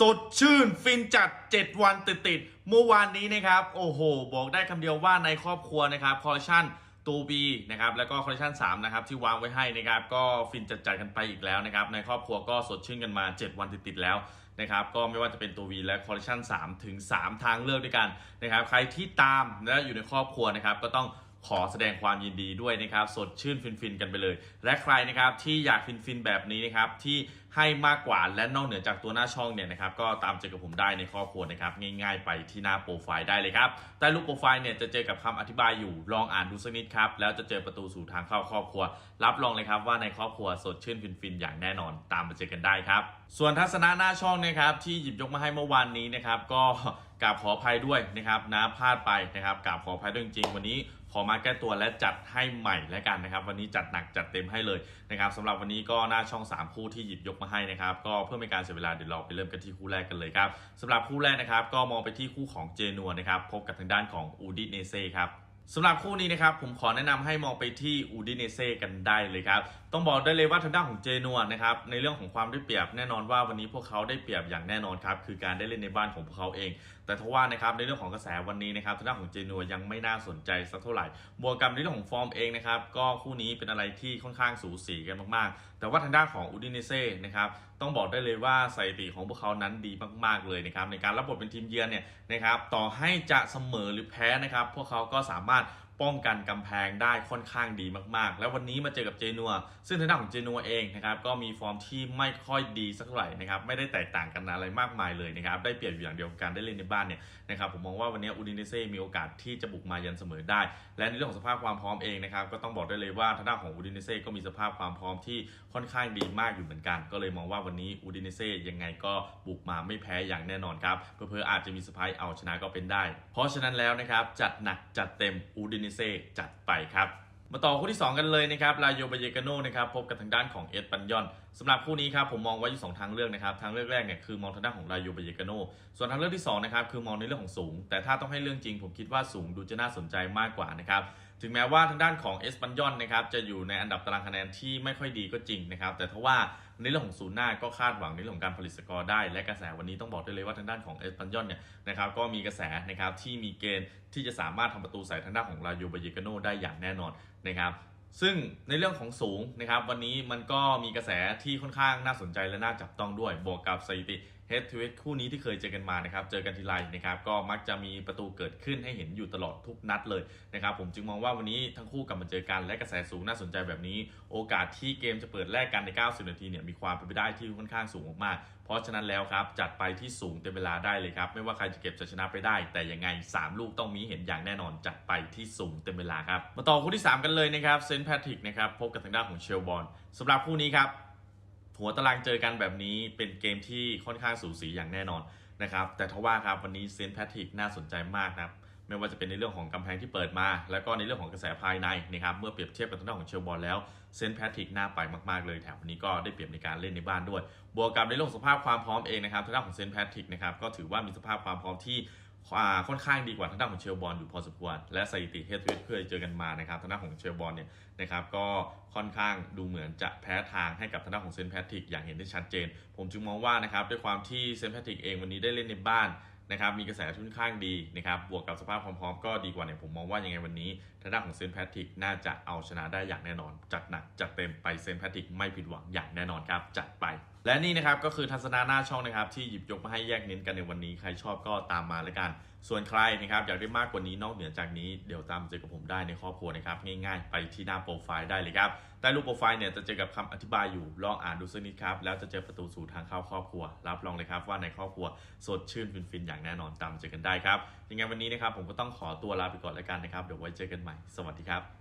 สดชื่นฟินจัด 7 วันติดติดเมื่อวานนี้นะครับ โอ้โห บอกได้คำเดียวว่าในครอบครัวนะครับคอลเลคชันตูบีนะครับแล้วก็คอลเลคชัน3นะครับที่วางไว้ให้นะครับก็ฟินจัดจัดกันไปอีกแล้วนะครับในครอบครัวก็สดชื่นกันมา 7 วันติดๆแล้วนะครับก็ไม่ว่าจะเป็นตัว V และคอลเลคชัน3ถึง 3 ทางเลือกด้วยกันนะครับใครที่ตามและอยู่ในครอบครัวนะครับก็ต้อง ขอแสดงความยินดีด้วยนะครับ สดชื่นฟินๆกันไปเลย และใครนะครับที่อยากฟินๆแบบนี้นะครับที่ให้มากกว่าและนอกเหนือจากตัวหน้าช่องเนี่ยนะครับก็ตามเจอกับผมได้ในครอบครัวนะครับง่ายๆไปที่หน้าโปรไฟล์ได้เลยครับใต้รูปโปรไฟล์เนี่ยจะเจอกับคำอธิบายอยู่ลองอ่านดูสักนิดครับแล้วจะเจอประตูสู่ทางเข้าครอบครัว รับรองเลยครับว่าในครอบครัวสดชื่นฟินๆอย่างแน่นอนตามมาเจอกันได้ครับส่วนทัศนะหน้าช่องนะครับที่หยิบยกมาให้เมื่อวานนี้นะครับก็ กราบขออภัยด้วยนะครับนะพลาดไปนะครับกราบขออภัยด้วยจริงๆวันนี้ขอมาแก้ตัวและจัดให้ใหม่แล้วกันนะครับ วันนี้จัดหนักจัดเต็มให้เลยนะครับสำหรับวันนี้ก็หน้าช่อง 3 คู่ที่หยิบยกมาให้นะครับ ก็เพื่อไม่การเสียเวลาเดี๋ยวเราไปเริ่มกันที่คู่แรกกันเลยครับสำหรับคู่แรกนะครับ ก็มองไปที่คู่ของเจนัวนะครับพบกับทางด้านของอูดิเนเซ่ครับสำหรับคู่นี้นะครับผมขอแนะนำให้มองไปที่อูดิเนเซ่กันได้เลยครับต้องบอกได้เลยว่าทางด้านของเจนัวนะครับในเรื่องของความได้เปรียบแน่นอนว่าวันนี้พวกเขาได้เปรียบอย่างแน่นอนครับคือการได้เล่นในบ้านของพวกเขาเอง แต่ทว่านะครับในเรื่องของกระแสวันนี้นะครับทางด้านของเจนัวยังไม่น่าสนใจสักเท่าไหร่บวกกับในเรื่องของฟอร์มเองนะครับก็คู่นี้เป็นอะไรที่ค่อนข้างสูสีกันมากๆ แต่ว่าทางด้านของอูดิเนเซ่นะครับต้องบอกได้เลยว่าสถิติของพวกเขานั้นดีมากๆเลยนะครับในการรับบทเป็นทีมเยือนเนี่ยนะครับต่อให้จะเสมอหรือแพ้นะครับพวกเขาก็สามารถ ป้องกันกำแพงได้ค่อนข้างดีมาก ๆ แล้ววันนี้มาเจอกับเจนัว ซึ่งทางด้านของเจนัวเองนะครับก็มีฟอร์มที่ไม่ค่อยดีสักเท่าไหร่นะครับไม่ได้แตกต่างกันอะไรมากมายเลยนะครับได้เปรียบอยู่อย่างเดียวกับการได้เล่นในบ้านเนี่ยนะครับผมมองว่าวันนี้อูดินเนเซ่มีโอกาสที่จะบุกมายันเสมอได้ และในเรื่องของสภาพความพร้อมเองนะครับก็ต้องบอกได้เลยว่าทางด้านของอูดินเนเซ่ก็มีสภาพความพร้อมที่ค่อนข้างดีมากอยู่เหมือนกัน ก็เลยมองว่าวันนี้อูดินเนเซ่ยังไงก็บุกมาไม่แพ้อย่างแน่นอนครับเพื่ออาจจะมีสปายเอาชนะก็เป็นได้ เพราะฉะนั้นแล้วนะครับจัดหนักจัดเต็มอูดินเนเซจัดไปครับ มาต่อคู่ที่ 2 กันเลยนะครับลาโยบายเกโนนะครับพบกับทางด้านของเอ็ดปันยอนสำหรับคู่นี้ครับผมมองไว้อยู่สองทางเลือกนะครับ ทางเลือกแรกเนี่ยคือมองทางด้านของลาโยบายเกโนส่วนทางเลือกที่2นะครับคือมองในเรื่องของสูง แต่ถ้าต้องให้เรื่องจริง ผมคิดว่าสูงดูจะน่าสนใจมากกว่านะครับถึงแม้ว่าทางด้านของเอสปันยอนนะครับจะอยู่ในอันดับตารางคะแนนที่ไม่ค่อยดีก็จริงนะครับแต่ทว่า ในเรื่องของศูนย์หน้าก็คาดหวังในเรื่องของการผลิตสกอร์ได้ และกระแสวันนี้ต้องบอกได้เลยว่าทางด้านของเอสปันยอนเนี่ยนะครับก็มีกระแสนะครับที่มีเกณฑ์ที่จะสามารถทำประตูใส่ทางด้านของลาโยบายเกโนได้อย่างแน่นอนนะครับซึ่งในเรื่องของสูงนะครับวันนี้มันก็มีกระแสที่ค่อนข้างน่าสนใจและน่าจับต้องด้วยบวกกับสถิติ Head to Head คู่นี้ที่เคยเจอกันมานะครับ เจอกันทีไรนะครับ ก็มักจะมีประตูเกิดขึ้นให้เห็นอยู่ตลอดทุกนัดเลยนะครับ ผมจึงมองว่าวันนี้ทั้งคู่กลับมาเจอกันและกระแสสูงน่าสนใจแบบนี้ โอกาสที่เกมจะเปิดแลกกันใน 90 นาทีเนี่ยมีความเป็นไปได้ที่ค่อนข้างสูงมากๆ เพราะฉะนั้นแล้วครับ จัดไปที่สูงเต็มเวลาได้เลยครับ ไม่ว่าใครจะเก็บจะชนะไปได้ แต่ยังไง 3 ลูกต้องมีเห็นอย่างแน่นอน จัดไปที่สูงเต็มเวลาครับ มาต่อคู่ที่ 3 กันเลยนะครับ เซนต์แพทริกนะครับ พบกับทางด้านของเชลบอลสำหรับคู่นี้ครับ หัวตารางเจอกันแบบนี้เป็นเกมที่ค่อนข้างสูสีอย่างแน่นอนนะครับ แต่ทว่าครับวันนี้เซนต์แพทริกน่าสนใจมากนะครับไม่ว่าจะเป็นในเรื่องของกำแพงที่เปิดมา แล้วก็ในเรื่องของกระแสภายในนะครับเมื่อเปรียบเทียบกับทางด้านของเชลบอลแล้วเซนต์แพทริกน่าไปมากๆเลยแถมวันนี้ก็ได้เปรียบในการเล่นในบ้านด้วย บวกกับในเรื่องสภาพความพร้อมเองนะครับทางด้านของเซนต์แพทริกนะครับก็ถือว่ามีสภาพความพร้อมที่ ค่อนข้างดีกว่าทางด้านของเชลบอลอยู่พอสมควร และสถิติเฮดทูเฮดเคยเจอกันมานะครับทางด้านของเชลบอลเนี่ยนะครับก็ค่อนข้างดูเหมือนจะแพ้ทางให้กับทางด้านของเซนต์แพทริกอย่างเห็นได้ชัดเจน ผมจึงมองว่านะครับด้วยความที่เซนต์แพทริกเองวันนี้ได้เล่นในบ้านนะครับมีกระแสค่อนข้างดีนะครับบวกกับสภาพความพร้อมก็ดีกว่าเนี่ยผมมองว่ายังไงวันนี้ทางด้านของเซนต์แพทริกน่าจะเอาชนะได้อย่างแน่นอนจัดหนักจัดเต็มไปเซนต์แพทริกไม่ผิดหวังอย่างแน่นอนครับจัดไปและนี่นะครับก็คือทัศนาหน้าช่องนะครับที่หยิบยกมาให้แยกเน้นกันในวันนี้ใครชอบก็ตามมาแล้วกัน ส่วนใครนะครับอยากได้มากกว่านี้นอกเหนือจากนี้เดี๋ยวตามเจอกับผมได้ในครอบครัวนะครับง่ายๆ ไปที่หน้าโปรไฟล์ได้เลยครับใต้รูปโปรไฟล์เนี่ยจะเจอกับคำอธิบายอยู่ลองอ่านดูสักนิดครับแล้วจะเจอประตูสู่ทางเข้าครอบครัว รับรองเลยครับว่าในครอบครัวสดชื่นฟินๆอย่างแน่นอนตามเจอกันได้ครับยังไงวันนี้นะครับผมก็ต้องขอตัวลาไปก่อนแล้วกันนะครับเดี๋ยวไว้เจอกันใหม่สวัสดีครับ